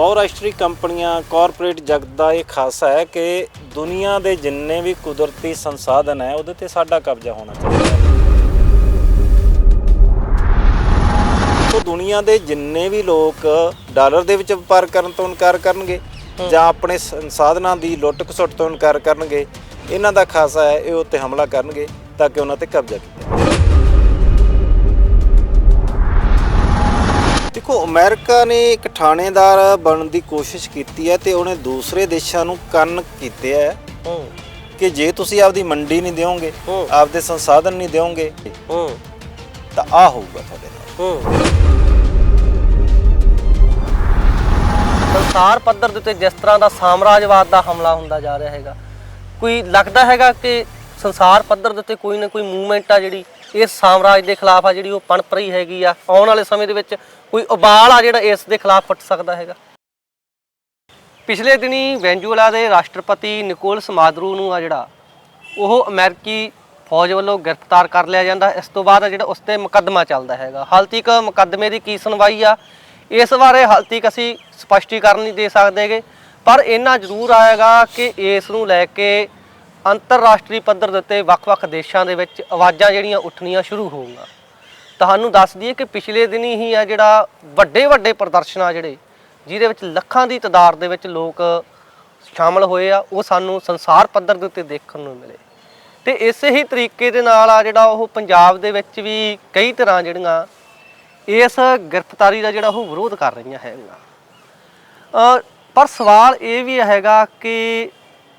ਬਹੁਰਾਸ਼ਟਰੀ ਕੰਪਨੀਆਂ ਕਾਰਪੋਰੇਟ ਜਗਤ ਦਾ ਇਹ ਖਾਸਾ ਹੈ ਕਿ ਦੁਨੀਆ ਦੇ ਜਿੰਨੇ ਵੀ ਕੁਦਰਤੀ ਸੰਸਾਧਨ ਹੈ ਉਹਦੇ ਤੇ ਸਾਡਾ ਕਬਜ਼ਾ ਹੋਣਾ ਚਾਹੀਦਾ ਹੈ। ਸੋ ਦੁਨੀਆ ਦੇ ਜਿੰਨੇ ਵੀ ਲੋਕ ਡਾਲਰ ਦੇ ਵਿੱਚ ਵਪਾਰ ਕਰਨ ਤੋਂ ਇਨਕਾਰ ਕਰਨਗੇ ਜਾਂ ਆਪਣੇ ਸੰਸਾਧਨਾਂ ਦੀ ਲੁੱਟ ਖਸੁੱਟ ਤੋਂ ਇਨਕਾਰ ਕਰਨਗੇ ਇਹਨਾਂ ਦਾ ਖਾਸਾ ਹੈ ਇਹ ਉੱਤੇ ਹਮਲਾ ਕਰਨਗੇ ਤਾਂ ਕਿ ਉਹਨਾਂ ਤੇ ਕਬਜ਼ਾ ਕੀਤਾ ਦੇਖੋ ਅਮਰੀਕਾ ਨੇ ਇੱਕ ਥਾਣੇਦਾਰ ਬਣਨ ਦੀ ਕੋਸ਼ਿਸ਼ ਕੀਤੀ ਹੈ ਤੇ ਉਹਨੇ ਦੂਸਰੇ ਦੇਸ਼ਾਂ ਨੂੰ ਕੰਨ ਕੀਤੇ ਹੈ ਕਿ ਜੇ ਤੁਸੀਂ ਆਪਦੀ ਮੰਡੀ ਨਹੀਂ ਦਿਓਗੇ। ਆਪਦੇ ਸੰਸਾਧਨ ਨਹੀਂ ਦਿਓਗੇ ਤਾਂ ਆ ਹੋਊਗਾ ਤੁਹਾਡੇ ਨਾਲ। ਸੰਸਾਰ ਪੱਧਰ ਦੇ ਉੱਤੇ ਜਿਸ ਤਰ੍ਹਾਂ ਦਾ ਸਾਮਰਾਜਵਾਦ ਦਾ ਹਮਲਾ ਹੁੰਦਾ ਜਾ ਰਿਹਾ ਹੈਗਾ ਕੋਈ ਲੱਗਦਾ ਹੈਗਾ ਕਿ ਸੰਸਾਰ ਪੱਧਰ ਦੇ ਉੱਤੇ ਕੋਈ ਨਾ ਕੋਈ ਮੂਵਮੈਂਟ ਆ ਜਿਹੜੀ ਇਸ ਸਾਮਰਾਜ ਦੇ ਖਿਲਾਫ ਆ ਜਿਹੜੀ ਉਹ ਪਣਪ ਰਹੀ ਹੈਗੀ ਆ? ਆਉਣ ਵਾਲੇ ਸਮੇਂ ਦੇ ਵਿੱਚ ਕੋਈ ਉਬਾਲ ਆ ਜਿਹੜਾ ਇਸ ਦੇ ਖਿਲਾਫ ਫੁੱਟ ਸਕਦਾ ਹੈਗਾ। ਪਿਛਲੇ ਦਿਨੀ ਵੈਂਜੂਲਾ ਦੇ ਰਾਸ਼ਟਰਪਤੀ ਨਿਕੋਲਸ ਮਾਦਰੂ ਨੂੰ ਆ ਜਿਹੜਾ ਉਹ ਅਮਰੀਕੀ ਫੌਜ ਵੱਲੋਂ ਗ੍ਰਿਫਤਾਰ ਕਰ ਲਿਆ ਜਾਂਦਾ। ਇਸ ਤੋਂ ਬਾਅਦ ਜਿਹੜਾ ਉਸ ਤੇ ਮੁਕੱਦਮਾ ਚੱਲਦਾ ਹੈਗਾ। ਹਾਲ ਤੱਕ ਮੁਕੱਦਮੇ ਦੀ ਕੀ ਸੁਣਵਾਈ ਆ, ਇਸ ਬਾਰੇ ਹਾਲ ਤੱਕ ਅਸੀਂ ਸਪਸ਼ਟੀਕਰਨ ਨਹੀਂ ਦੇ ਸਕਦੇਗੇ ਪਰ ਇਹਨਾਂ ਜ਼ਰੂਰ ਆਏਗਾ ਕਿ ਇਸ ਨੂੰ ਲੈ ਕੇ ਅੰਤਰਰਾਸ਼ਟਰੀ ਪੱਧਰ ਦੇ ਉੱਤੇ ਵੱਖ-ਵੱਖ ਦੇਸ਼ਾਂ ਦੇ ਵਿੱਚ ਆਵਾਜ਼ਾਂ ਜਿਹੜੀਆਂ ਉੱਠਣੀਆਂ ਸ਼ੁਰੂ ਹੋਊਗਾ। ਤੁਹਾਨੂੰ ਦੱਸ ਦਈਏ ਕਿ ਪਿਛਲੇ ਦਿਨੀ ਹੀ ਆ ਜਿਹੜਾ ਵੱਡੇ ਵੱਡੇ ਪ੍ਰਦਰਸ਼ਨ ਆ ਜਿਹੜੇ, ਜਿਹਦੇ ਵਿੱਚ ਲੱਖਾਂ ਦੀ ਤਾਦਾਦ ਦੇ ਵਿੱਚ ਲੋਕ ਸ਼ਾਮਲ ਹੋਏ ਆ, ਉਹ ਸਾਨੂੰ ਸੰਸਾਰ ਪੱਧਰ ਦੇ ਉੱਤੇ ਦੇਖਣ ਨੂੰ ਮਿਲੇ। ਤੇ ਇਸੇ ਹੀ ਤਰੀਕੇ ਦੇ ਨਾਲ ਆ ਜਿਹੜਾ ਉਹ ਪੰਜਾਬ ਦੇ ਵਿੱਚ ਵੀ ਕਈ ਤਰ੍ਹਾਂ ਜਿਹੜੀਆਂ ਇਸ ਗ੍ਰਿਫਤਾਰੀ ਦਾ ਜਿਹੜਾ ਉਹ ਵਿਰੋਧ ਕਰ ਰਹੀਆਂ ਹੈਗੀਆਂ। ਪਰ ਸਵਾਲ ਇਹ ਵੀ ਹੈਗਾ ਕਿ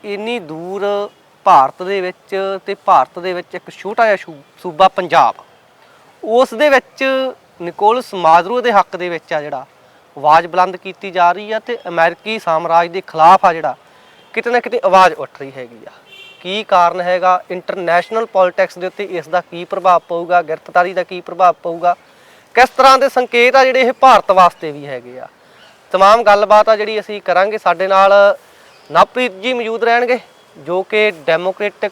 ਇੰਨੀ ਦੂਰ ਭਾਰਤ ਦੇ ਵਿੱਚ ਤੇ ਭਾਰਤ ਦੇ ਵਿੱਚ ਇੱਕ ਛੋਟਾ ਜਿਹਾ ਸੂ- ਸੂਬਾ ਪੰਜਾਬ ਉਸ ਦੇ ਵਿੱਚ ਨਿਕੋਲਸ ਮਾਦਰੂ ਦੇ ਹੱਕ ਦੇ ਵਿੱਚ ਆ ਜਿਹੜਾ। ਆਵਾਜ਼ ਬੁਲੰਦ ਕੀਤੀ ਜਾ ਰਹੀ ਆ ਤੇ ਅਮਰੀਕੀ ਸਾਮਰਾਜ ਦੇ ਖਿਲਾਫ ਆ ਜਿਹੜਾ। ਕਿਤੇ ਨਾ ਕਿਤੇ ਆਵਾਜ਼ ਉੱਠ ਰਹੀ ਹੈਗੀ ਆ। ਕੀ ਕਾਰਨ ਹੈਗਾ? ਇੰਟਰਨੈਸ਼ਨਲ ਪੋਲਿਟਿਕਸ ਦੇ ਉੱਤੇ ਇਸ ਦਾ ਕੀ ਪ੍ਰਭਾਵ ਪਊਗਾ? ਗ੍ਰਿਫਤਾਰੀ ਦਾ ਕੀ ਪ੍ਰਭਾਵ ਪਊਗਾ? ਕਿਸ ਤਰ੍ਹਾਂ ਦੇ ਸੰਕੇਤ ਆ ਜਿਹੜੇ ਇਹ ਭਾਰਤ ਵਾਸਤੇ ਵੀ ਹੈਗੇ ਆ? ਤਮਾਮ ਗੱਲਬਾਤ ਆ ਜਿਹੜੀ ਅਸੀਂ ਕਰਾਂਗੇ। ਸਾਡੇ ਨਾਲ ਨਵਪ੍ਰੀਤ ਜੀ ਮੌਜੂਦ ਰਹਿਣਗੇ, ਜੋ ਕਿ ਡੈਮੋਕ੍ਰੈਟਿਕ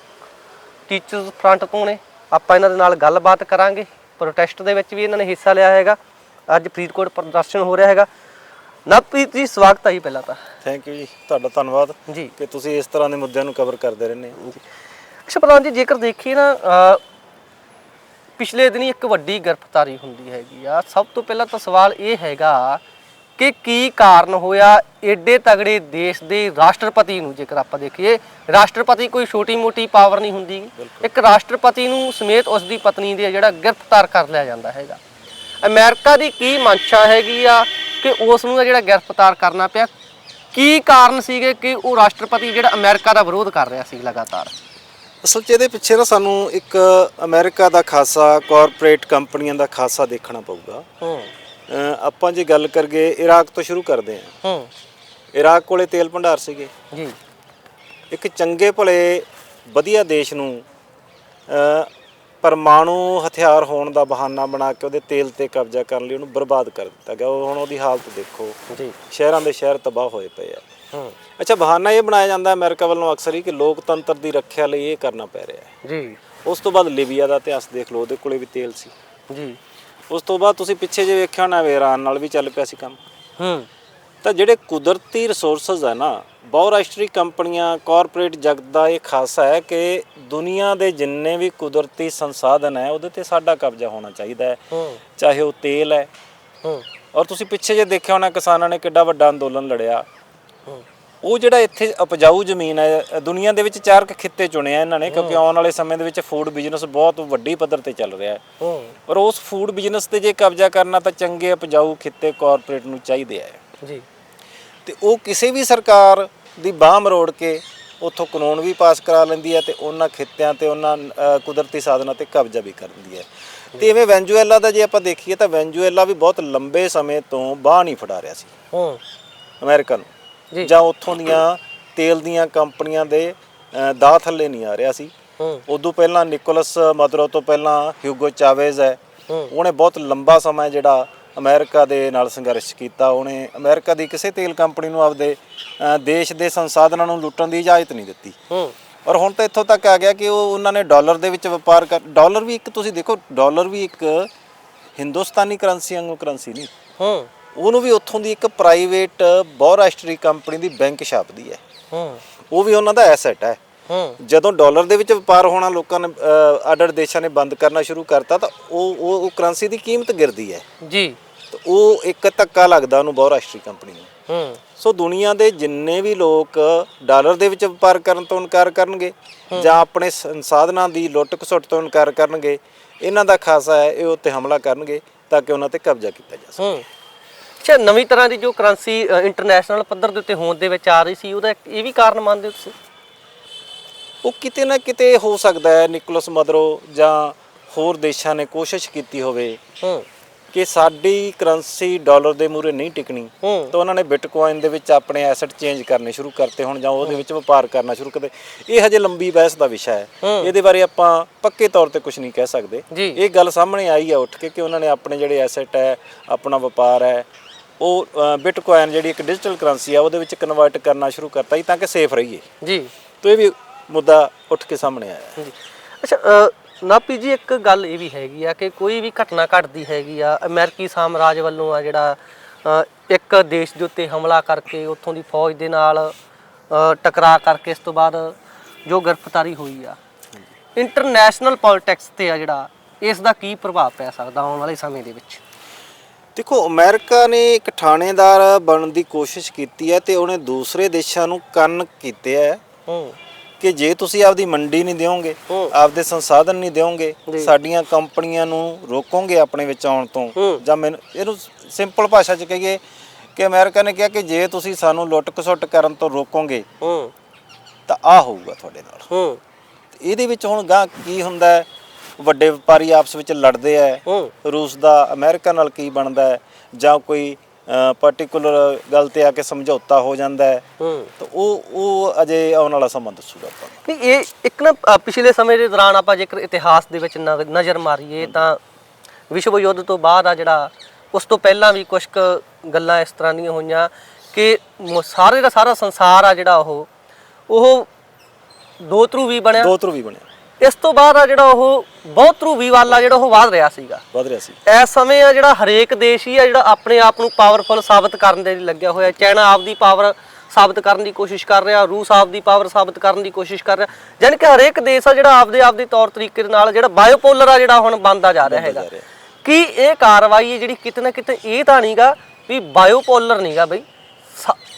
ਟੀਚਰਸ ਫਰੰਟ ਤੋਂ ਨੇ। ਆਪਾਂ ਇਹਨਾਂ ਦੇ ਨਾਲ ਗੱਲਬਾਤ ਕਰਾਂਗੇ। ਪ੍ਰੋਟੈਸਟ ਦੇ ਵਿੱਚ ਵੀ ਇਹਨਾਂ ਨੇ ਹਿੱਸਾ ਲਿਆ ਹੈਗਾ। ਅੱਜ ਫਰੀਦਕੋਟ ਪ੍ਰਦਰਸ਼ਨ ਹੋ ਰਿਹਾ ਹੈਗਾ। ਨਵਪ੍ਰੀਤ ਜੀ ਸਵਾਗਤ ਹੈ ਜੀ ਪਹਿਲਾਂ ਤਾਂ। ਥੈਂਕ ਯੂ ਜੀ। ਤੁਹਾਡਾ ਧੰਨਵਾਦ ਜੀ। ਕਿ ਤੁਸੀਂ ਇਸ ਤਰ੍ਹਾਂ ਦੇ ਮੁੱਦਿਆਂ ਨੂੰ ਕਵਰ ਕਰਦੇ ਰਹਿੰਦੇ ਹੋ। ਅੱਛਾ ਪ੍ਰਧਾਨ ਜੀ ਜੇਕਰ ਦੇਖੀਏ ਨਾ ਪਿਛਲੇ ਦਿਨੀ ਇੱਕ ਵੱਡੀ ਗ੍ਰਿਫਤਾਰੀ ਹੁੰਦੀ ਹੈਗੀ ਆ। ਸਭ ਤੋਂ ਪਹਿਲਾਂ ਤਾਂ ਸਵਾਲ ਇਹ ਹੈਗਾ ਕਿ ਕੀ ਕਾਰਨ ਹੋਇਆ? ਏਡੇ ਤਗੜੇ ਦੇਸ਼ ਦੇ ਰਾਸ਼ਟਰਪਤੀ ਨੂੰ ਜੇਕਰ ਆਪਾਂ ਦੇਖੀਏ ਰਾਸ਼ਟਰਪਤੀ ਕੋਈ ਛੋਟੀ ਮੋਟੀ ਪਾਵਰ ਨਹੀਂ ਹੁੰਦੀ। ਇੱਕ ਰਾਸ਼ਟਰਪਤੀ ਨੂੰ ਸਮੇਤ ਉਸ ਦੀ ਪਤਨੀ ਦੇ ਜਿਹੜਾ ਗ੍ਰਿਫਤਾਰ ਕਰ ਲਿਆ ਜਾਂਦਾ ਹੈਗਾ। ਅਮਰੀਕਾ ਦੀ ਕੀ ਮਨਸ਼ਾ ਹੈਗੀ ਆ ਕਿ ਉਸ ਨੂੰ ਜਿਹੜਾ ਗ੍ਰਿਫਤਾਰ ਕਰਨਾ ਪਿਆ? ਕੀ ਕਾਰਨ ਸੀਗੇ ਕਿ ਉਹ ਰਾਸ਼ਟਰਪਤੀ ਜਿਹੜਾ ਅਮਰੀਕਾ ਦਾ ਵਿਰੋਧ ਕਰ ਰਿਹਾ ਸੀ ਲਗਾਤਾਰ? ਅਸਲ 'ਚ ਇਹਦੇ ਪਿੱਛੇ ਨਾ ਸਾਨੂੰ ਇੱਕ ਅਮਰੀਕਾ ਦਾ ਖਾਸਾ ਕਾਰਪੋਰੇਟ ਕੰਪਨੀਆਂ ਦਾ ਖਾਸਾ ਦੇਖਣਾ ਪਊਗਾ। ਆਪਾਂ ਜੇ ਗੱਲ ਕਰਗੇ ਇਰਾਕ ਤੋਂ ਸ਼ੁਰੂ ਕਰਦੇ ਹਾਂ। ਹੂੰ। ਇਰਾਕ ਕੋਲੇ ਤੇਲ ਭੰਡਾਰ ਸੀਗੇ। ਜੀ। ਇੱਕ ਚੰਗੇ ਭਲੇ ਵਧੀਆ ਦੇਸ਼ ਨੂੰ ਅ, ਪਰਮਾਣੂ ਹਥਿਆਰ ਹੋਣ ਦਾ ਬਹਾਨਾ ਬਣਾ ਕੇ ਉਹਦੇ ਤੇਲ ਤੇ ਕਬਜ਼ਾ ਕਰਨ ਲਈ ਉਹਨੂੰ ਬਰਬਾਦ ਕਰ ਦਿੱਤਾ ਗਿਆ। ਉਹ ਹੁਣ ਉਹਦੀ ਹਾਲਤ ਦੇਖੋ। ਜੀ। ਸ਼ਹਿਰਾਂ ਦੇ ਸ਼ਹਿਰ ਤਬਾਹ ਹੋਏ ਪਏ ਆ। ਹੂੰ। ਅੱਛਾ ਬਹਾਨਾ ਇਹ ਬਣਾਇਆ ਜਾਂਦਾ ਅਮਰੀਕਾ ਵੱਲੋਂ ਅਕਸਰ ਹੀ ਕਿ ਲੋਕਤੰਤਰ ਦੀ ਰੱਖਿਆ ਲਈ ਇਹ ਕਰਨਾ ਪੈ ਰਿਹਾ ਹੈ। ਜੀ। ਉਸ ਤੋਂ ਬਾਅਦ ਲਿਬੀਆ ਦਾ ਇਤਿਹਾਸ ਦੇਖ ਲਓ ਉਹਦੇ ਕੋਲੇ ਵੀ ਤੇਲ ਸੀ। ਜੀ। ਉਸ ਤੋਂ ਬਾਅਦ ਤੁਸੀਂ ਪਿੱਛੇ ਜੇ ਵੇਖਿਆ ਹੋਣਾ ਵੀ ਇਰਾਨ ਨਾਲ ਵੀ ਚੱਲ ਪਿਆ ਸੀ ਕੰਮ। ਹੂੰ। ਤਾਂ ਜਿਹੜੇ ਕੁਦਰਤੀ ਰਿਸੋਰਸਸ ਹੈ ਨਾ ਬਹੁਰਾਸ਼ਟਰੀ ਕੰਪਨੀਆਂ ਕਾਰਪੋਰੇਟ ਜਗਤ ਦਾ ਇਹ ਖਾਸਾ ਹੈ ਕਿ ਦੁਨੀਆ ਦੇ ਜਿੰਨੇ ਵੀ ਕੁਦਰਤੀ ਸੰਸਾਧਨ ਹੈ ਉਹਦੇ ਤੇ ਸਾਡਾ ਕਬਜ਼ਾ ਹੋਣਾ ਚਾਹੀਦਾ ਹੈ। ਚਾਹੇ ਉਹ ਤੇਲ ਹੈ। ਹੂੰ। ਔਰ ਤੁਸੀਂ ਪਿੱਛੇ ਜੇ ਦੇਖਿਆ ਹੋਣਾ ਕਿਸਾਨਾਂ ਨੇ ਕਿੱਡਾ ਵੱਡਾ ਅੰਦੋਲਨ ਲੜਿਆ। ਉਹ ਜਿਹੜਾ ਇੱਥੇ ਉਪਜਾਊ ਜ਼ਮੀਨ ਹੈ ਦੁਨੀਆ ਦੇ ਵਿੱਚ ਚਾਰ ਕੁ ਖਿੱਤੇ ਚੁਣੇ ਆ ਇਹਨਾਂ ਨੇ ਕਿਉਂਕਿ ਆਉਣ ਵਾਲੇ ਸਮੇਂ ਦੇ ਵਿੱਚ ਫੂਡ ਬਿਜ਼ਨਸ ਬਹੁਤ ਵੱਡੀ ਪੱਧਰ ਤੇ ਚੱਲ ਰਿਹਾ ਹੈ। ਔਰ ਉਸ ਫੂਡ ਬਿਜ਼ਨਸ ਤੇ ਜੇ ਕਬਜ਼ਾ ਕਰਨਾ ਤਾਂ ਚੰਗੇ ਉਪਜਾਊ ਖਿੱਤੇ ਕਾਰਪੋਰੇਟ ਨੂੰ ਚਾਹੀਦੇ ਆ। ਜੀ। ਤੇ ਉਹ ਕਿਸੇ ਵੀ ਸਰਕਾਰ ਦੀ ਬਾਹ ਮਰੋੜ ਕੇ ਉੱਥੋਂ ਕਾਨੂੰਨ ਵੀ ਪਾਸ ਕਰਾ ਲੈਂਦੀ ਹੈ ਤੇ ਉਹਨਾਂ ਖਿੱਤਿਆਂ ਤੇ ਉਹਨਾਂ ਕੁਦਰਤੀ ਸਾਧਨਾਂ ਤੇ ਕਬਜ਼ਾ ਵੀ ਕਰਦੀ ਹੈ। ਤੇ ਇਵੇਂ ਵੈਂਜੂਏਲਾ ਦਾ ਜੇ ਆਪਾਂ ਦੇਖੀਏ ਤਾਂ ਵੈਂਜੂਏਲਾ ਵੀ ਬਹੁਤ ਲੰਬੇ ਸਮੇਂ ਤੋਂ ਬਾਹ ਨਹੀਂ ਫੜਾ ਰਿਹਾ ਸੀ। ਹੂੰ। ਅਮਰੀਕਾ ਨੂੰ। ਜੀ। ਉੱਥੋਂ ਦੀਆਂ ਤੇਲ ਦੀਆਂ ਕੰਪਨੀਆਂ ਦੇ ਦਾਅ ਥੱਲੇ ਨਹੀਂ ਆ ਰਿਹਾ ਸੀ। ਉਦੋਂ ਪਹਿਲਾਂ ਨਿਕੋਲਸ ਮਦਰੋ ਤੋਂ ਪਹਿਲਾਂ ਹਿਊਗੋ ਚਾਵੇਜ਼ ਹੈ। ਉਹਨੇ ਬਹੁਤ ਲੰਬਾ ਸਮਾਂ ਜਿਹੜਾ ਅਮਰੀਕਾ ਦੇ ਨਾਲ ਸੰਘਰਸ਼ ਕੀਤਾ। ਉਹਨੇ ਅਮਰੀਕਾ ਦੀ ਕਿਸੇ ਤੇਲ ਕੰਪਨੀ ਨੂੰ ਆਪਦੇ ਦੇਸ਼ ਦੇ ਸੰਸਾਧਨਾਂ ਨੂੰ ਲੁੱਟਣ ਦੀ ਇਜਾਜ਼ਤ ਨਹੀਂ ਦਿੱਤੀ। ਔਰ ਹੁਣ ਤਾਂ ਇੱਥੋਂ ਤੱਕ ਆ ਗਿਆ ਕਿ ਉਹ ਉਹਨਾਂ ਨੇ ਡਾਲਰ ਦੇ ਵਿੱਚ ਵਪਾਰ ਕਰ ਡਾਲਰ ਵੀ ਇੱਕ ਤੁਸੀਂ ਦੇਖੋ ਡਾਲਰ ਵੀ ਇੱਕ ਹਿੰਦੁਸਤਾਨੀ ਕਰੰਸੀ ਵਾਂਗੂ ਕਰੰਸੀ ਨਹੀਂ। ਹੂੰ। ਉਹਨੂੰ ਵੀ ਉੱਥੋਂ ਦੀ ਇੱਕ ਪ੍ਰਾਈਵੇਟ ਬਹੁਰਾਸ਼ਟਰੀ ਕੰਪਨੀ ਦੀ ਬੈਂਕ ਛਾਪਦੀ ਹੈ। ਹੂੰ। ਉਹ ਵੀ ਉਹਨਾਂ ਦਾ ਐਸੈਟ ਹੈ। ਹੂੰ। ਜਦੋਂ ਡਾਲਰ ਦੇ ਵਿੱਚ ਵਪਾਰ ਹੋਣਾ ਲੋਕਾਂ ਨੇ ਆਡਰ ਦੇਸ਼ਾਂ ਨੇ ਬੰਦ ਕਰਨਾ ਸ਼ੁਰੂ ਕਰਤਾ ਤਾਂ ਉਹ ਉਹ ਕਰੰਸੀ ਦੀ ਕੀਮਤ ਗਿਰਦੀ ਹੈ। ਜੀ। ਤਾਂ ਉਹ ਇੱਕ ਧੱਕਾ ਲੱਗਦਾ ਉਹਨੂੰ ਬਹੁਰਾਸ਼ਟਰੀ ਕੰਪਨੀ ਨੂੰ। ਹੂੰ। ਸੋ ਦੁਨੀਆ ਦੇ ਜਿੰਨੇ ਵੀ ਲੋਕ ਡਾਲਰ ਦੇ ਵਿੱਚ ਵਪਾਰ ਕਰਨ ਤੋਂ ਇਨਕਾਰ ਕਰਨਗੇ ਜਾਂ ਆਪਣੇ ਸੰਸਾਧਨਾਂ ਦੀ ਲੁੱਟ ਖਸੁੱਟ ਤੋਂ ਇਨਕਾਰ ਕਰਨਗੇ ਇਹਨਾਂ ਦਾ ਖਾਸਾ ਹੈ ਇਹ ਉੱਤੇ ਹਮਲਾ ਕਰਨਗੇ ਤਾਂ ਕਿ ਉਹਨਾਂ ਤੇ ਕਬਜ਼ਾ ਕੀਤਾ ਜਾ ਸਕੇ। ਹੂੰ। ਅੱਛਾ ਨਵੀਂ ਤਰ੍ਹਾਂ ਦੀ ਜੋ ਕਰੰਸੀ ਇੰਟਰਨੈਸ਼ਨਲ ਪੱਧਰ ਦੇ ਉੱਤੇ ਹੋਂਦ ਦੇ ਵਿੱਚ ਆ ਰਹੀ ਸੀ ਉਹਦਾ ਇਹ ਵੀ ਕਾਰਨ ਮੰਨਦੇ ਹੋ ਤੁਸੀਂ? ਉਹ ਕਿਤੇ ਨਾ ਕਿਤੇ ਹੋ ਸਕਦਾ ਹੈ ਨਿਕੋਲਸ ਮਦਰੋ ਜਾਂ ਹੋਰ ਦੇਸ਼ਾਂ ਨੇ ਕੋਸ਼ਿਸ਼ ਕੀਤੀ ਹੋਵੇ ਹੂੰ। ਕਿ ਸਾਡੀ ਕਰੰਸੀ ਡਾਲਰ ਦੇ ਮੂਰੇ ਨਹੀਂ ਟਿਕਣੀ ਤਾਂ ਉਹਨਾਂ ਨੇ ਬਿਟਕੋਇਨ ਦੇ ਵਿੱਚ ਆਪਣੇ ਐਸੈਟ ਚੇਂਜ ਕਰਨੇ ਸ਼ੁਰੂ ਕਰਤੇ ਹੁਣ ਜਾਂ ਉਹਦੇ ਵਿੱਚ ਵਪਾਰ ਕਰਨਾ ਸ਼ੁਰੂ ਕਰਦੇ। ਇਹ ਹਜੇ ਲੰਬੀ ਬਹਿਸ ਦਾ ਵਿਸ਼ਾ ਹੈ। ਇਹਦੇ ਬਾਰੇ ਆਪਾਂ ਪੱਕੇ ਤੌਰ ਤੇ ਕੁਝ ਨਹੀਂ ਕਹਿ ਸਕਦੇ। ਇਹ ਗੱਲ ਸਾਹਮਣੇ ਆਈ ਹੈ ਉੱਠ ਕੇ ਕਿ ਉਹਨਾਂ ਨੇ ਆਪਣੇ ਜਿਹੜੇ ਐਸੈਟ ਹੈ ਆਪਣਾ ਵਪਾਰ ਹੈ ਉਹ ਬਿਟਕੋਇਨ ਜਿਹੜੀ ਇੱਕ ਡਿਜੀਟਲ ਕਰੰਸੀ ਆ ਉਹਦੇ ਵਿੱਚ ਕਨਵਰਟ ਕਰਨਾ ਸ਼ੁਰੂ ਕਰਤਾ ਜੀ ਤਾਂ ਕਿ ਸੇਫ ਰਹੀਏ। ਜੀ। ਤਾਂ ਇਹ ਵੀ ਮੁੱਦਾ ਉੱਠ ਕੇ ਸਾਹਮਣੇ ਆਇਆ। ਜੀ ਅੱਛਾ ਨਾਪੀ ਜੀ ਇੱਕ ਗੱਲ ਇਹ ਵੀ ਹੈਗੀ ਆ ਕਿ ਕੋਈ ਵੀ ਘਟਨਾ ਘਟਦੀ ਹੈਗੀ ਆ ਅਮਰੀਕੀ ਸਾਮਰਾਜ ਵੱਲੋਂ ਆ ਜਿਹੜਾ ਇੱਕ ਦੇਸ਼ ਦੇ ਉੱਤੇ ਹਮਲਾ ਕਰਕੇ ਉੱਥੋਂ ਦੀ ਫੌਜ ਦੇ ਨਾਲ ਅ, ਟਕਰਾਅ ਕਰਕੇ ਇਸ ਤੋਂ ਬਾਅਦ ਜੋ ਗ੍ਰਿਫਤਾਰੀ ਹੋਈ ਆ। ਇੰਟਰਨੈਸ਼ਨਲ ਪੋਲਿਟਿਕਸ ਤੇ ਆ ਜਿਹੜਾ ਇਸ ਦਾ ਕੀ ਪ੍ਰਭਾਵ ਪੈ ਸਕਦਾ ਆਉਣ ਵਾਲੇ ਸਮੇਂ ਦੇ ਵਿੱਚ? ਦੇਖੋ ਅਮਰੀਕਾ ਨੇ ਇੱਕ ਥਾਣੇਦਾਰ ਬਣਨ ਦੀ ਕੋਸ਼ਿਸ਼ ਕੀਤੀ ਹੈ ਤੇ ਉਹਨੇ ਦੂਸਰੇ ਦੇਸ਼ਾਂ ਨੂੰ ਕੰਨ ਕੀਤੇ ਹੈ ਕਿ ਜੇ ਤੁਸੀਂ ਆਪਦੀ ਮੰਡੀ ਨਹੀਂ ਦਿਓਗੇ। ਆਪਦੇ ਸੰਸਾਧਨ ਨਹੀਂ ਦਿਓਗੇ। ਸਾਡੀਆਂ ਕੰਪਨੀਆਂ ਨੂੰ ਰੋਕੋਗੇ ਆਪਣੇ ਵਿੱਚ ਆਉਣ ਤੋਂ। ਜਾਂ ਮੈਨੂੰ ਇਹਨੂੰ ਸਿੰਪਲ ਭਾਸ਼ਾ 'ਚ ਕਹੀਏ ਕਿ ਅਮਰੀਕਾ ਨੇ ਕਿਹਾ ਕਿ ਜੇ ਤੁਸੀਂ ਸਾਨੂੰ ਲੁੱਟ ਖਸੁੱਟ ਕਰਨ ਤੋਂ ਰੋਕੋਗੇ ਤਾਂ ਆ ਹੋਊਗਾ ਤੁਹਾਡੇ ਨਾਲ ਇਹਦੇ ਵਿੱਚ ਹੁਣ ਗਾਂ ਕੀ ਹੁੰਦਾ ਹੈ ਵੱਡੇ ਵਪਾਰੀ ਆਪਸ ਵਿੱਚ ਲੜਦੇ ਆ। ਰੂਸ ਦਾ ਅਮਰੀਕਾ ਨਾਲ ਕੀ ਬਣਦਾ ਹੈ? ਜਾਂ ਕੋਈ ਪਾਰਟਿਕੂਲਰ ਗੱਲ ਤੇ ਆ ਕੇ ਸਮਝੌਤਾ ਹੋ ਜਾਂਦਾ ਹੈ। ਤਾਂ ਉਹ ਉਹ ਅਜੇ ਆਉਣ ਵਾਲਾ ਸਮਾਂ ਦੱਸੂਗਾ ਆਪਾਂ ਨਹੀਂ ਇਹ ਇੱਕ ਨਾ ਪਿਛਲੇ ਸਮੇਂ ਦੇ ਦੌਰਾਨ ਆਪਾਂ ਜੇਕਰ ਇਤਿਹਾਸ ਦੇ ਵਿੱਚ ਨਜ਼ਰ ਮਾਰੀਏ ਤਾਂ ਵਿਸ਼ਵ ਯੁੱਧ ਤੋਂ ਬਾਅਦ ਆ ਜਿਹੜਾ ਉਸ ਤੋਂ ਪਹਿਲਾਂ ਵੀ ਕੁਝ ਕੁ ਗੱਲਾਂ ਇਸ ਤਰ੍ਹਾਂ ਦੀਆਂ ਹੋਈਆਂ ਕਿ ਸਾਰੇ ਦਾ ਸਾਰਾ ਸੰਸਾਰ ਆ ਜਿਹੜਾ ਉਹ ਉਹ ਦੋ ਧਰੂਵੀ ਬਣਿਆ। ਦੋ ਧਰੂਵੀ ਬਣਿਆ। ਇਸ ਤੋਂ ਬਾਅਦ ਆ ਜਿਹੜਾ ਉਹ ਬਹੁਤ ਧਰੂਵੀ ਵਾਲਾ ਜਿਹੜਾ ਉਹ ਵਧ ਰਿਹਾ ਸੀਗਾ। ਵਧ ਰਿਹਾ ਸੀ। ਇਸ ਸਮੇਂ ਆ ਜਿਹੜਾ ਹਰੇਕ ਦੇਸ਼ ਹੀ ਆ ਜਿਹੜਾ ਆਪਣੇ ਆਪ ਨੂੰ ਪਾਵਰਫੁਲ ਸਾਬਤ ਕਰਨ ਦੇ ਲਈ ਲੱਗਿਆ ਹੋਇਆ। ਚਾਈਨਾ ਆਪਦੀ ਪਾਵਰ ਸਾਬਤ ਕਰਨ ਦੀ ਕੋਸ਼ਿਸ਼ ਕਰ ਰਿਹਾ ਰੂਸ ਆਪਦੀ ਪਾਵਰ ਸਾਬਤ ਕਰਨ ਦੀ ਕੋਸ਼ਿਸ਼ ਕਰ ਰਿਹਾ। ਯਾਨੀ ਕਿ ਹਰੇਕ ਦੇਸ਼ ਆ ਜਿਹੜਾ ਆਪਦੇ ਆਪਦੇ ਤੌਰ ਤਰੀਕੇ ਦੇ ਨਾਲ ਜਿਹੜਾ ਬਾਇਓਪੋਲਰ ਆ ਜਿਹੜਾ ਹੁਣ ਬਣਦਾ ਜਾ ਰਿਹਾ ਹੈਗਾ। ਕੀ ਇਹ ਕਾਰਵਾਈ ਹੈ ਜਿਹੜੀ ਕਿਤੇ ਨਾ ਕਿਤੇ ਇਹ ਤਾਂ ਨਹੀਂਗਾ ਵੀ ਬਾਇਓਪੋਲਰ ਨਹੀਂਗਾ ਬਈ।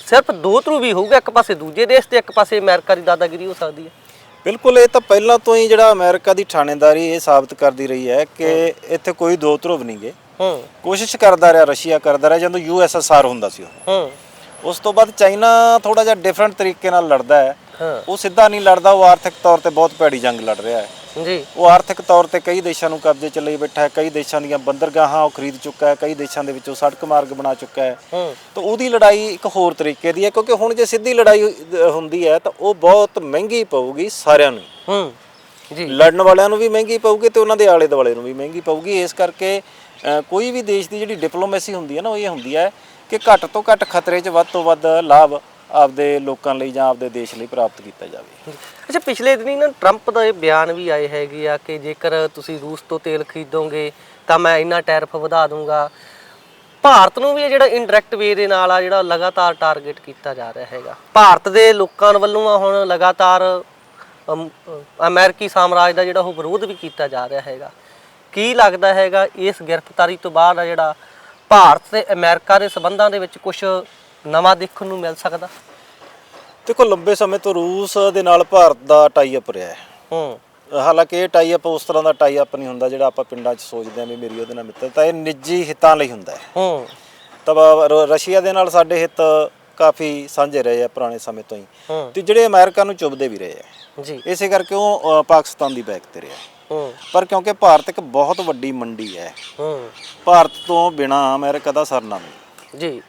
ਸਿਰਫ ਦੋ ਧਰੂਵੀ ਹੋਊਗਾ ਇੱਕ ਪਾਸੇ ਦੂਜੇ ਦੇਸ਼ ਤੇ ਇੱਕ ਪਾਸੇ ਅਮਰੀਕਾ ਦੀ ਦਾਦਾਗਿਰੀ ਹੋ ਸਕਦੀ ਹੈ। ਬਿਲਕੁਲ ਇਹ ਤਾਂ ਪਹਿਲਾਂ ਤੋਂ ਹੀ ਜਿਹੜਾ ਅਮਰੀਕਾ ਦੀ ਥਾਣੇਦਾਰੀ ਇਹ ਸਾਬਤ ਕਰਦੀ ਰਹੀ ਹੈ ਕਿ ਇੱਥੇ ਕੋਈ ਦੋ ਧਰੁਵ ਨਹੀਂਗੇ ਹੂੰ। ਕੋਸ਼ਿਸ਼ ਕਰਦਾ ਰਿਹਾ ਰਸ਼ੀਆ ਕਰਦਾ ਰਿਹਾ ਜਦੋਂ ਯੂਐਸਐਸਆਰ ਹੁੰਦਾ ਸੀ ਉਹ। ਹੂੰ। ਉਸ ਤੋਂ ਬਾਅਦ ਚਾਈਨਾ ਥੋੜਾ ਜਿਹਾ ਡਿਫਰੈਂਟ ਤਰੀਕੇ ਨਾਲ ਲੜਦਾ ਹੈ। ਹਾਂ। ਉਹ ਸਿੱਧਾ ਨਹੀਂ ਲੜਦਾ ਉਹ ਆਰਥਿਕ ਤੌਰ ਤੇ ਬਹੁਤ ਭੈੜੀ ਜੰਗ ਲੜ ਰਿਹਾ ਹੈ। ਜੀ। ਉਹ ਆਰਥਿਕ ਤੌਰ ਤੇ ਕਈ ਦੇਸ਼ਾਂ ਨੂੰ ਕਬਜ਼ੇ 'ਚ ਲਈ ਬੈਠਾ ਹੈ ਕਈ ਦੇਸ਼ਾਂ ਦੀਆਂ ਬੰਦਰਗਾਹਾਂ ਉਹ ਖਰੀਦ ਚੁੱਕਾ ਹੈ ਕਈ ਦੇਸ਼ਾਂ ਦੇ ਵਿੱਚ ਸੜਕ ਮਾਰਗ ਬਣਾ ਚੁੱਕਾ ਹੈ। ਤਾਂ ਉਹਦੀ ਲੜਾਈ ਇੱਕ ਹੋਰ ਤਰੀਕੇ ਦੀ ਹੈ ਕਿਉਂਕਿ ਹੁਣ ਜੇ ਸਿੱਧੀ ਲੜਾਈ ਹੁੰਦੀ ਹੈ ਤਾਂ ਉਹ ਬਹੁਤ ਮਹਿੰਗੀ ਪਊਗੀ ਸਾਰਿਆਂ ਨੂੰ। ਹੂੰ। ਜੀ। ਲੜਨ ਵਾਲਿਆਂ ਨੂੰ ਵੀ ਮਹਿੰਗੀ ਪਊਗੀ ਤੇ ਉਹਨਾਂ ਦੇ ਆਲੇ ਦੁਆਲੇ ਨੂੰ ਵੀ ਮਹਿੰਗੀ ਪਊਗੀ। ਇਸ ਕਰਕੇ ਕੋਈ ਵੀ ਦੇਸ਼ ਦੀ ਜਿਹੜੀ ਡਿਪਲੋਮੇਸੀ ਹੁੰਦੀ ਹੈ ਨਾ ਉਹ ਇਹ ਹੁੰਦੀ ਹੈ ਕਿ ਘੱਟ ਤੋਂ ਘੱਟ ਖਤਰੇ 'ਚ ਵੱਧ ਤੋਂ ਵੱਧ ਲਾਭ ਆਪਦੇ ਲੋਕਾਂ ਲਈ ਜਾਂ ਆਪਦੇ ਦੇਸ਼ ਲਈ ਪ੍ਰਾਪਤ ਕੀਤਾ ਜਾਵੇ। ਅੱਛਾ ਪਿਛਲੇ ਦਿਨੀ ਨਾ ਟਰੰਪ ਦਾ ਇਹ ਬਿਆਨ ਵੀ ਆਏ ਹੈਗੇ ਆ ਕਿ ਜੇਕਰ ਤੁਸੀਂ ਰੂਸ ਤੋਂ ਤੇਲ ਖਰੀਦੋਗੇ ਤਾਂ ਮੈਂ ਇੰਨਾ ਟੈਰਫ ਵਧਾ ਦੂੰਗਾ। ਭਾਰਤ ਨੂੰ ਵੀ ਇਹ ਜਿਹੜਾ ਇਨਡਾਇਰੈਕਟ ਵੇ ਦੇ ਨਾਲ ਆ ਜਿਹੜਾ ਲਗਾਤਾਰ ਟਾਰਗੇਟ ਕੀਤਾ ਜਾ ਰਿਹਾ ਹੈਗਾ। ਭਾਰਤ ਦੇ ਲੋਕਾਂ ਵੱਲੋਂ ਆ ਹੁਣ ਲਗਾਤਾਰ ਅਮ, ਅਮਰੀਕੀ ਸਾਮਰਾਜ ਦਾ ਜਿਹੜਾ ਉਹ ਵਿਰੋਧ ਵੀ ਕੀਤਾ ਜਾ ਰਿਹਾ ਹੈਗਾ। ਕੀ ਲੱਗਦਾ ਹੈਗਾ ਇਸ ਗ੍ਰਿਫਤਾਰੀ ਤੋਂ ਬਾਅਦ ਆ ਜਿਹੜਾ ਭਾਰਤ ਤੇ ਅਮਰੀਕਾ ਦੇ ਸਬੰਧਾਂ ਦੇ ਵਿੱਚ ਕੁਝ ਨਵਾਂ ਦੇਖਣ ਨੂੰ ਮਿਲ ਸਕਦਾ? ਦੇਖੋ ਲੰਬੇ ਸਮੇਂ ਤੋਂ ਰੂਸ ਦੇ ਨਾਲ ਭਾਰਤ ਦਾ ਟਾਈ ਅਪ ਰਿਹਾ ਹੈ। ਹੂੰ। ਹਾਲਾਂਕਿ ਇਹ ਟਾਈ ਅਪ ਉਸ ਤਰ੍ਹਾਂ ਦਾ ਟਾਈ ਅਪ ਨਹੀਂ ਹੁੰਦਾ ਜਿਹੜਾ ਆਪਾਂ ਪਿੰਡਾਂ 'ਚ ਸੋਚਦੇ ਆਂ ਵੀ ਮੇਰੀ ਉਹਦੇ ਨਾਲ ਮਿੱਤਰਤਾ ਇਹ ਨਿੱਜੀ ਹਿੱਤਾਂ ਲਈ ਹੁੰਦਾ ਹੈ। ਹੂੰ। ਤਾਂ ਰਸ਼ੀਆ ਦੇ ਨਾਲ ਸਾਡੇ ਹਿੱਤ ਕਾਫੀ ਸਾਂਝੇ ਰਹੇ ਆ ਪੁਰਾਣੇ ਸਮੇਂ ਤੋਂ ਹੀ। ਤੇ ਜਿਹੜੇ ਅਮਰੀਕਾ ਨੂੰ ਚੁੱਭਦੇ ਵੀ ਰਹੇ ਆ। ਜੀ। ਇਸੇ ਕਰਕੇ ਉਹ ਪਾਕਿਸਤਾਨ ਦੀ ਬੈਕ ਤੇ ਰਿਹਾ ਪਰ ਕਿਉਂਕਿ ਭਾਰਤ ਇੱਕ ਬਹੁਤ ਵੱਡੀ ਮੰਡੀ ਹੈ। ਹੂੰ। ਭਾਰਤ ਤੋਂ ਬਿਨਾ ਅਮਰੀਕਾ ਦਾ ਸਰਨਾ ਨਹੀਂ। ਜੀ।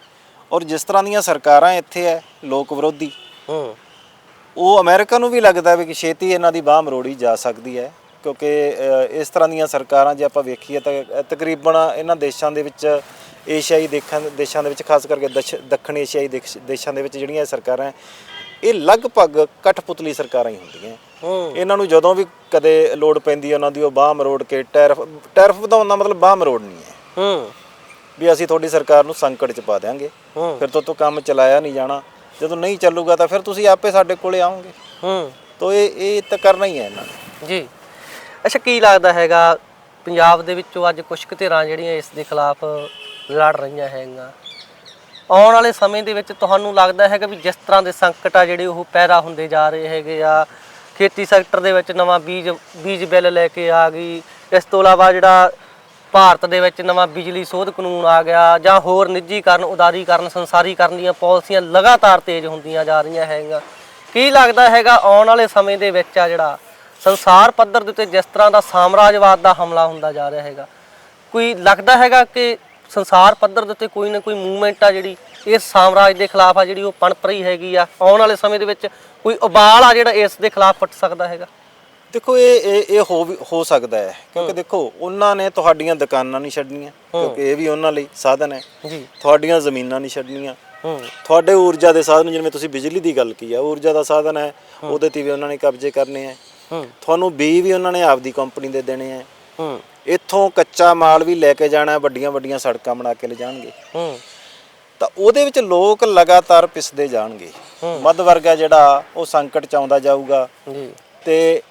ਔਰ ਜਿਸ ਤਰ੍ਹਾਂ ਦੀਆਂ ਸਰਕਾਰਾਂ ਇੱਥੇ ਹੈ ਲੋਕ ਵਿਰੋਧੀ ਹੂੰ। ਉਹ ਅਮਰੀਕਾ ਨੂੰ ਵੀ ਲੱਗਦਾ ਵੀ ਕਿ ਛੇਤੀ ਇਹਨਾਂ ਦੀ ਬਾਹ ਮਰੋੜੀ ਜਾ ਸਕਦੀ ਹੈ ਕਿਉਂਕਿ ਇਸ ਤਰ੍ਹਾਂ ਦੀਆਂ ਸਰਕਾਰਾਂ ਜੇ ਆਪਾਂ ਵੇਖੀਏ ਤਾਂ ਤਕਰੀਬਨ ਇਹਨਾਂ ਦੇਸ਼ਾਂ ਦੇ ਵਿੱਚ ਏਸ਼ੀਆਈ ਦੇਖਾਂ ਦੇਸ਼ਾਂ ਦੇ ਵਿੱਚ ਖਾਸ ਕਰਕੇ ਦੱਖਣ ਏਸ਼ੀਆਈ ਦੇਸ਼- ਦੇ ਵਿੱਚ ਜਿਹੜੀਆਂ ਸਰਕਾਰਾਂ ਇਹ ਲਗਭਗ ਕਠਪੁਤਲੀ ਸਰਕਾਰਾਂ ਹੀ ਹੁੰਦੀਆਂ। ਹੂੰ। ਇਹਨਾਂ ਨੂੰ ਜਦੋਂ ਵੀ ਕਦੇ ਲੋੜ ਪੈਂਦੀ ਹੈ ਉਹਨਾਂ ਦੀ ਉਹ ਬਾਹ ਮਰੋੜ ਕੇ ਟੈਰਫ ਟੈਰਫ ਵਧਾਉਣ ਦਾ ਮਤਲਬ ਬਾਹ ਮਰੋੜਨੀ ਹੈ ਹੂੰ। ਵੀ ਅਸੀਂ ਤੁਹਾਡੀ ਸਰਕਾਰ ਨੂੰ ਸੰਕਟ 'ਚ ਪਾ ਦਿਆਂਗੇ। ਹੂੰ ਫਿਰ ਤੋਂ ਤੋਂ ਕੰਮ ਚਲਾਇਆ ਨਹੀਂ ਜਾਣਾ। ਜਦੋਂ ਨਹੀਂ ਚੱਲੂਗਾ ਤਾਂ ਫਿਰ ਤੁਸੀਂ ਆਪੇ ਸਾਡੇ ਕੋਲੇ ਆਓਗੇ। ਹੂੰ। ਤੋ ਇਹ ਇਹ ਤਾਂ ਕਰਨਾ ਹੀ ਹੈ ਇਹਨਾਂ ਨੇ। ਜੀ। ਅੱਛਾ ਕੀ ਲੱਗਦਾ ਹੈਗਾ ਪੰਜਾਬ ਦੇ ਵਿੱਚੋਂ ਅੱਜ ਕੁਝ ਕੁ ਧਿਰਾਂ ਜਿਹੜੀਆਂ ਇਸ ਦੇ ਖਿਲਾਫ ਲੜ ਰਹੀਆਂ ਹੈਗੀਆਂ? ਆਉਣ ਵਾਲੇ ਸਮੇਂ ਦੇ ਵਿੱਚ ਤੁਹਾਨੂੰ ਲੱਗਦਾ ਹੈਗਾ ਵੀ ਜਿਸ ਤਰ੍ਹਾਂ ਦੇ ਸੰਕਟ ਆ ਜਿਹੜੇ ਉਹ ਪੈਦਾ ਹੁੰਦੇ ਜਾ ਰਹੇ ਹੈਗੇ ਆ ਖੇਤੀ ਸੈਕਟਰ ਦੇ ਵਿੱਚ ਨਵਾਂ ਬੀਜ ਬੀਜ ਬਿੱਲ ਲੈ ਕੇ ਆ ਗਈ। ਇਸ ਤੋਂ ਇਲਾਵਾ ਜਿਹੜਾ ਭਾਰਤ ਦੇ ਵਿੱਚ ਨਵਾਂ ਬਿਜਲੀ ਸੋਧ ਕਾਨੂੰਨ ਆ ਗਿਆ ਜਾਂ ਹੋਰ ਨਿੱਜੀਕਰਨ, ਉਦਾਰੀਕਰਨ, ਸੰਸਾਰੀਕਰਨ ਦੀਆਂ ਪਾਲਿਸੀਆਂ ਲਗਾਤਾਰ ਤੇਜ਼ ਹੁੰਦੀਆਂ ਜਾ ਰਹੀਆਂ ਹੈਗੀਆਂ। ਕੀ ਲੱਗਦਾ ਹੈਗਾ ਆਉਣ ਵਾਲੇ ਸਮੇਂ ਦੇ ਵਿੱਚ ਆ ਜਿਹੜਾ ਸੰਸਾਰ ਪੱਧਰ ਦੇ ਉੱਤੇ ਜਿਸ ਤਰ੍ਹਾਂ ਦਾ ਸਾਮਰਾਜਵਾਦ ਦਾ ਹਮਲਾ ਹੁੰਦਾ ਜਾ ਰਿਹਾ ਹੈਗਾ, ਕੋਈ ਲੱਗਦਾ ਹੈਗਾ ਕਿ ਸੰਸਾਰ ਪੱਧਰ ਦੇ ਉੱਤੇ ਕੋਈ ਨਾ ਕੋਈ ਮੂਵਮੈਂਟ ਆ ਜਿਹੜੀ ਇਸ ਸਾਮਰਾਜ ਦੇ ਖਿਲਾਫ ਆ ਜਿਹੜੀ ਉਹ ਪਣਪ ਰਹੀ ਹੈਗੀ ਆ? ਆਉਣ ਵਾਲੇ ਸਮੇਂ ਦੇ ਵਿੱਚ ਕੋਈ ਉਬਾਲ ਆ ਜਿਹੜਾ ਇਸ ਦੇ ਖਿਲਾਫ ਫੁੱਟ ਸਕਦਾ ਹੈਗਾ? ਦੇਖੋ ਇਹ ਇਹ ਇਹ ਹੋ ਵੀ ਹੋ ਸਕਦਾ ਹੈ ਕਿਉਂਕਿ ਦੇਖੋ ਉਹਨਾਂ ਨੇ ਤੁਹਾਡੀਆਂ ਦੁਕਾਨਾਂ ਨਹੀਂ ਛੱਡਣੀਆਂ ਕਿਉਂਕਿ ਇਹ ਵੀ ਉਹਨਾਂ ਲਈ ਸਾਧਨ ਹੈ। ਜੀ। ਤੁਹਾਡੀਆਂ ਜ਼ਮੀਨਾਂ ਨਹੀਂ ਛੱਡਣੀਆਂ। ਹੂੰ। ਤੁਹਾਡੇ ਊਰਜਾ ਦੇ ਸਾਧਨ ਜਿਵੇਂ ਤੁਸੀਂ ਬਿਜਲੀ ਦੀ ਗੱਲ ਕੀ ਆ ਊਰਜਾ ਦਾ ਸਾਧਨ ਹੈ ਉਹਦੇ ਤੇ ਵੀ ਉਹਨਾਂ ਨੇ ਕਬਜ਼ੇ ਕਰਨੇ ਹੈ। ਹੂੰ। ਤੁਹਾਨੂੰ ਬੀ ਵੀ ਉਹਨਾਂ ਨੇ ਆਪਦੀ ਕੰਪਨੀ ਦੇ ਦੇਣੇ ਹੈ। ਹੂੰ। ਇੱਥੋਂ ਕੱਚਾ ਮਾਲ ਵੀ ਲੈ ਕੇ ਜਾਣਾ ਵੱਡੀਆਂ ਵੱਡੀਆਂ ਸੜਕਾਂ ਬਣਾ ਕੇ ਲੈ ਜਾਣਗੇ ਹੂੰ। ਤਾਂ ਉਹਦੇ ਵਿੱਚ ਲੋਕ ਲਗਾਤਾਰ ਪਿਸਦੇ ਜਾਣਗੇ। ਮੱਧ ਵਰਗ ਜਿਹੜਾ ਉਹ ਸੰਕਟ ਚ ਆਉਂਦਾ ਜਾਊਗਾ। ਜੀ। ਤੇ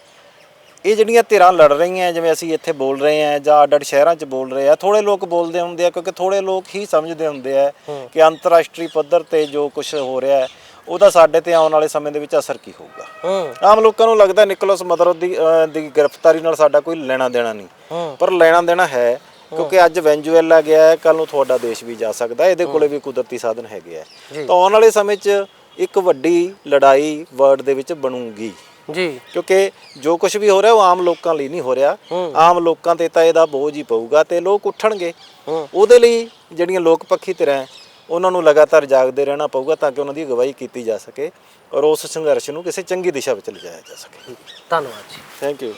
ਇਹ ਜਿਹੜੀਆਂ ਧਿਰਾਂ ਲੜ ਰਹੀਆਂ ਜਿਵੇਂ ਅਸੀਂ ਇੱਥੇ ਬੋਲ ਰਹੇ ਹਾਂ ਜਾਂ ਅੱਡ ਅੱਡ ਸ਼ਹਿਰਾਂ 'ਚ ਬੋਲ ਰਹੇ ਆ ਥੋੜੇ ਲੋਕ ਬੋਲਦੇ ਹੁੰਦੇ ਆ ਕਿਉਂਕਿ ਥੋੜੇ ਲੋਕ ਹੀ ਸਮਝਦੇ ਹੁੰਦੇ ਆ ਕਿ ਅੰਤਰਰਾਸ਼ਟਰੀ ਪੱਧਰ ਤੇ ਜੋ ਕੁਝ ਹੋ ਰਿਹਾ ਹੈ ਉਹਦਾ ਸਾਡੇ ਤੇ ਆਉਣ ਵਾਲੇ ਸਮੇਂ ਦੇ ਵਿੱਚ ਅਸਰ ਕੀ ਹੋਊਗਾ। ਆਮ ਲੋਕਾਂ ਨੂੰ ਲੱਗਦਾ ਨਿਕੋਲਸ ਮਦਰੋ ਦੀ ਦੀ ਗ੍ਰਿਫਤਾਰੀ ਨਾਲ ਸਾਡਾ ਕੋਈ ਲੈਣਾ ਦੇਣਾ ਨਹੀਂ। ਪਰ ਲੈਣਾ ਦੇਣਾ ਹੈ ਕਿਉਂਕਿ ਅੱਜ ਵੈਂਜੂਏਲਾ ਗਿਆ ਹੈ ਕੱਲ ਨੂੰ ਤੁਹਾਡਾ ਦੇਸ਼ ਵੀ ਜਾ ਸਕਦਾ ਇਹਦੇ ਕੋਲੇ ਵੀ ਕੁਦਰਤੀ ਸਾਧਨ ਹੈਗੇ ਆ। ਤਾਂ ਆਉਣ ਵਾਲੇ ਸਮੇਂ 'ਚ ਇੱਕ ਵੱਡੀ ਲੜਾਈ ਵਰਲਡ ਦੇ ਵਿੱਚ ਬਣੂਗੀ। ਜੀ। ਕਿਉਂਕਿ ਜੋ ਕੁਝ ਵੀ ਹੋ ਰਿਹਾ ਉਹ ਆਮ ਲੋਕਾਂ ਲਈ ਨਹੀਂ ਹੋ ਰਿਹਾ। ਆਮ ਲੋਕਾਂ ਤੇ ਤਾਂ ਇਹਦਾ ਬੋਝ ਹੀ ਪਊਗਾ ਤੇ ਲੋਕ ਉੱਠਣਗੇ। ਉਹਦੇ ਲਈ ਜਿਹੜੀਆਂ ਲੋਕ ਪੱਖੀ ਧਿਰਾਂ ਉਹਨਾਂ ਨੂੰ ਲਗਾਤਾਰ ਜਾਗਦੇ ਰਹਿਣਾ ਪਊਗਾ ਤਾਂ ਕਿ ਉਹਨਾਂ ਦੀ ਅਗਵਾਈ ਕੀਤੀ ਜਾ ਸਕੇ ਔਰ ਉਸ ਸੰਘਰਸ਼ ਨੂੰ ਕਿਸੇ ਚੰਗੀ ਦਿਸ਼ਾ ਵਿੱਚ ਲਿਜਾਇਆ ਜਾ ਸਕੇ। ਧੰਨਵਾਦ ਜੀ। Thank you